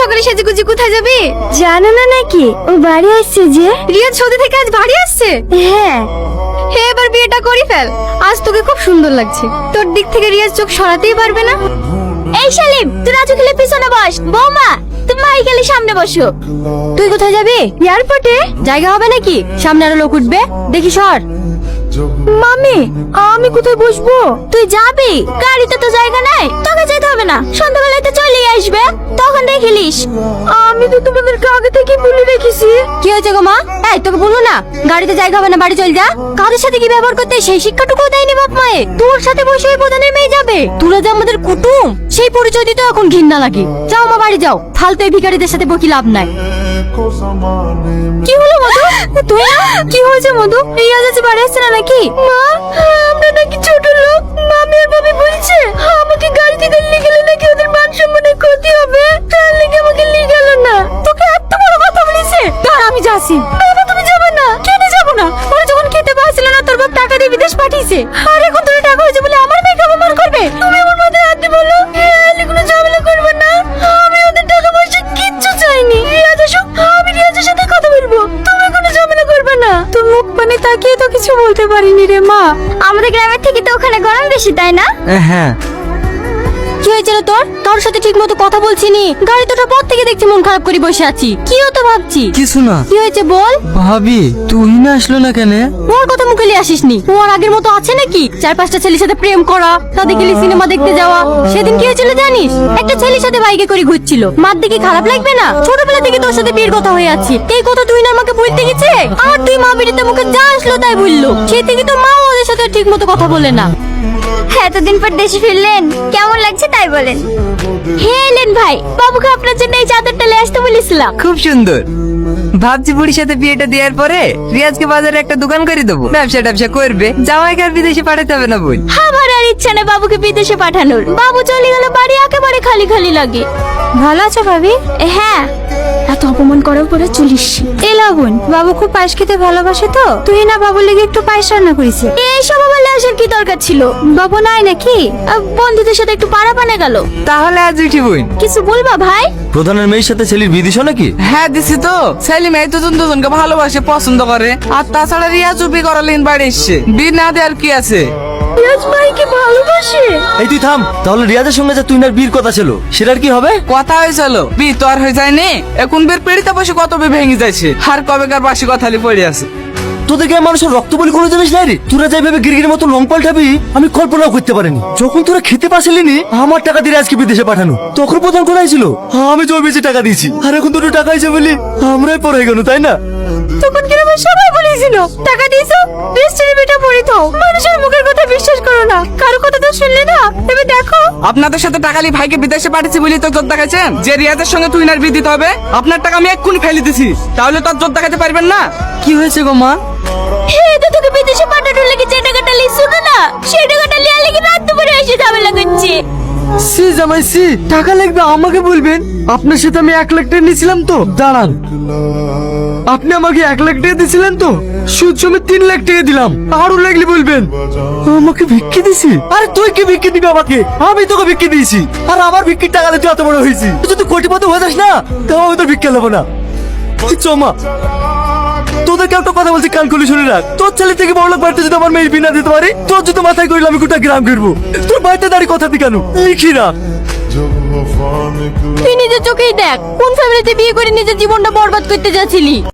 সকালে সেজে গুজি কোথায় যাবি? জানো না নাকি? ও বাড়ি আসছে যে। রিয়া সৌদি থেকে আজ বাড়ি আসছে? হ্যাঁ। হে এবার বিয়েটা করি ফেল। আজ তোকে খুব সুন্দর লাগছে। তোর দিক থেকে রিয়াজ চোখ সরাতেই পারবে না? এই শালিম তুই রাজু খেলে পিছনে বস। বৌমা তুমি মাই খেলে সামনে বসো। তুই কোথায় যাবি? এয়ারপোর্টে। জায়গা হবে নাকি? সামনে আরও লোক উঠবে। দেখি সর। মামি আমি কোথায় বসবো? তুই যাবি? গাড়িতে তো জায়গা নাই। তোকে যেতে হবে না। সন্ধ্যাবেলায় তো আসবে। তখন দেখিলিস। আমি তো তোমাদেরকে আগে থেকে বলে রেখেছি। কি হয়েছে গো মা? এই তোকে না। গাড়িতে জায়গা হবে না বাড়ি চল যা। কারোর সাথে কি ব্যবহার করতে সেই শিক্ষাটুকু দেয়নি বাপ মায়ে তোর সাথে বসে ওই প্রধানের মেয়ে যাবে। তোরা যে আমাদের কুটুম সেই পরিচয় দিতে এখন ঘৃণা লাগে। যাও মা বাড়ি যাও। ফালতু এই ভিখারিদের সাথে বকি লাভ নাই। কি হলো মধু? তুই কি হয়েছে মধু? রিয়াজ আছে বাড়ি আসছে না নাকি? মা, আমরা নাকি ছোট লোক। মামি আর ভাবি বলছে, আমাকে গাড়ি থেকে নিয়ে গেলে নাকি ওদের মান সম্মানের ক্ষতি হবে। তার লেগে আমাকে নিয়ে গেল না। তোকে এত বড় কথা বলেছে। তার আমি যাচ্ছি। বাবা, তুমি যাবে না। কেন যাব না? ওরা যখন খেতে পারছিল না, তোর বাপ টাকা দিয়ে বিদেশ পাঠিয়েছে। আর এখন তাকিয়ে তো কিছু বলতে পারিনি রে মা। আমাদের গ্রামের থেকে তো ওখানে গরম বেশি তাই না? হ্যাঁ কি হয়েছে রে তোর? কারোর সাথে ঠিক মতো কথা বলছিনি। গাড়ি তোটার পর থেকে দেখছি মন খারাপ করে বসে আছি। কি হতো ভাবছি? কিছু না। কি হয়েছে বল? ভাবি তুই না আসলো না কেন? ওর কথা মুখে নিয়ে আসিসনি। ও আর আগের মতো আছে নাকি? চার পাঁচটা ছেলের সাথে প্রেম করা তাদের গেলে সিনেমা দেখতে যাওয়া সেদিন কি হয়েছিল জানিস? একটা ছেলের সাথে বাইকে করে ঘুরছিল। মার দিকে খারাপ লাগবে না? ছোটবেলা থেকে তোর সাথে বিয়ের কথা হয়ে আছে। এই কথা তুই না আমাকে বলতে গেছে আর তুই মা বিড়িতে মুখে যা আসলো তাই বলল সে থেকে তোর মা ওদের সাথে ঠিক মতো কথা বলে না। এতদিন পর দেশে ফিরলেন। কেমন লাগছে তাই বলেন। হে এলেন ভাই বাবুকে আপনার জন্য এই চাদরটা নিয়ে আসতে বলেছিলাম। খুব সুন্দর। ভাবছি বুড়ির সাথে বিয়েটা দেওয়ার পরে রিয়াজকে বাজারে একটা দোকান করে দেবো। ব্যবসা ট্যাবসা করবে জামাইকে আর বিদেশে পাঠাতে হবে না বোন আমার আর ইচ্ছা নেই বাবুকে বিদেশে পাঠানোর। বাবু চলে গেল বাড়ি একেবারে খালি খালি লাগে। ভালো আছো ভাবি? হ্যাঁ। এত অপমান করার পরে চলিস এ লাগুন বাবু খুব পায়েস খেতে ভালোবাসে তো। তুই না বাবুর লেগে একটু পায়েস রান্না করেছে। এই সব বলে আসার কি দরকার ছিল? বাবু নাই নাকি? আহ, বন্ধুদের সাথে একটু পাড়া পানে গেল। তাহলে আজ উঠি বোন কিছু বলবা ভাই? প্রধানের মেয়ের সাথে ছেলের বিয়ে দিছো নাকি? হ্যাঁ দিছি তো। ছেলে মেয়ে দুজন দুজনকে ভালোবাসে পছন্দ করে। আর তাছাড়া রিয়া চুপি করালেন বাড়ি এসছে। বিয়ে না দেওয়ার কি আছে? রিয়াজ ভাইকে ভালোবাসে এই তুই থাম তাহলে রিয়াজের সঙ্গে যে তুই না বীর কথা ছিল সেটার কি হবে? কথা হয়েছিল বি তো আর হয়ে যায়নি। এখন বের পেড়িতে বসে কত বে ভেঙে যাচ্ছে। আর কবেকার বাসি কথালি পড়ে আছে। তোদেরকে মানুষের রক্ত বলি কোনো জিনিস নাই রে? তোরা যাইভাবে গিরগির মতো লং পাল্টাবি আমি কল্পনাও করতে পারিনি। যখন তোরা খেতে পারছিলি আমার টাকা দিয়ে আজকে বিদেশে পাঠানো। তখন প্রধান কোথায় ছিল? আমি জোর বেশি টাকা দিয়েছি। আর এখন দুটো টাকা হিসেবে বলি আমরাই পরে গেল তাই না? তখন গ্রামের সবাই বলেছিল? টাকা দিয়েছ? পড়ে তো মানুষের মুখের কথা বিশ্বাস করো না। কারও কথা তো শুনলে না? এবার দেখো। আপনাদের সাথে টাকালি ভাইকে বিদেশে পাঠিয়েছি বলি তো জোর দেখাচ্ছেন? যে রিয়াদের সঙ্গে বিয়ে দিতে হবে আপনার টাকা আমি এক্ষুনি ফেলে দিছি। তাহলে তো আর জোর দেখাতে পারবেন না। কি হয়েছে গো মা? হে তো তোকে বিদেশে পাঠানোর লেগে যে টাকাটা লিখছো না সেই টাকাটা লিয়া লেগে রাত দুপুরে এসে করছে সি জামাই, সি, টাকা লাগবে, আমাকে বলবেন। আপনার সাথে আমি এক লাখ টাকা নিয়েছিলাম তো, দাঁড়ান। আপনি আমাকে এক লাখ টাকা দিয়েছিলেন তো, সুদ সমেত তিন লাখ টাকা দিলাম, আরও লাগলে বলবেন। আমাকে ভিক্ষি দিছি আরে তুই কি বিক্রি দিবি আমাকে? আমি তোকে বিক্রি দিয়েছি। আর আমার বিক্রির টাকা তুই এত বড় হয়েছি তুই যদি কোটিপতি হয়ে যাস না, তাও আমি তোর ভিক্ষা নেব না। চমা। তোদেরকে একটা কথা বলছি কান খুলে শুনে রাখ। তোর ছেলে থেকে বড় লোক বাড়িতে যদি আমার মেয়ের বিনা দিতে পারি তোর যদি মাথায় করিলে আমি গোটা গ্রাম ঘুরবো। তোর বাড়িতে দাঁড়িয়ে কথা দি কেন? লিখি না। তুই নিজের চোখেই দেখ কোন ফ্যামিলিতে বিয়ে করে নিজের জীবনটা বরবাদ করতে যাচ্ছিলি?